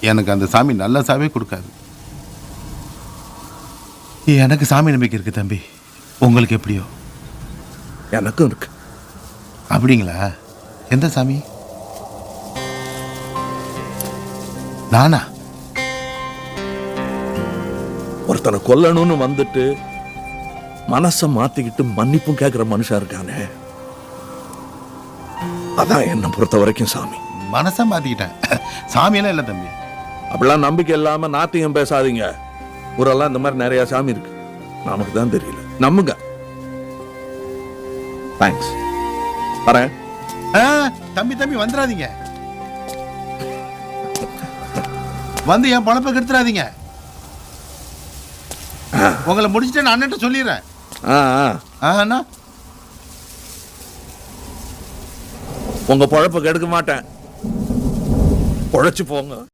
எனக்கு அந்த சாமி நல்ல சாவே கொடுக்காது. எனக்கு சாமி நம்பிக்கை இருக்கு தம்பி. உங்களுக்கு எப்படியோ. எனக்கும் இருக்கு. அப்படிங்களா? எந்த சாமி? நானா? ஒருத்தனை கொல்லணும்னு வந்துட்டு மனசை மாத்திக்கிட்டு மன்னிப்பும் கேட்கிற மனுஷன் இருக்கானே. அதான் என்னை பொறுத்த வரைக்கும் சாமி. மனசை மாத்திக்கிட்டேன். சாமியெல்லாம் இல்லை தம்பி. அப்படிலாம் நம்பிக்கை இல்லாம நாத்தியம் பேசாதீங்க. ஊரெல்லாம் இந்த மாதிரி நிறைய சாமி இருக்கு. நமக்கு தான் தெரியல. நம்புங்க. தேங்க்ஸ் வரேன். ஆ, தம்பி தம்பி வந்துடாதீங்க வந்து என் பழப்பை கெடுத்துறாதீங்க. உங்களை முடிச்சுட்டு நான் அண்ணன்ட்ட சொல்லிடுறேன். ஆ ஆ. ஆ, அண்ணா. உங்க பொழப்ப கெடுக்க மாட்டேன். பொழைச்சு போங்க.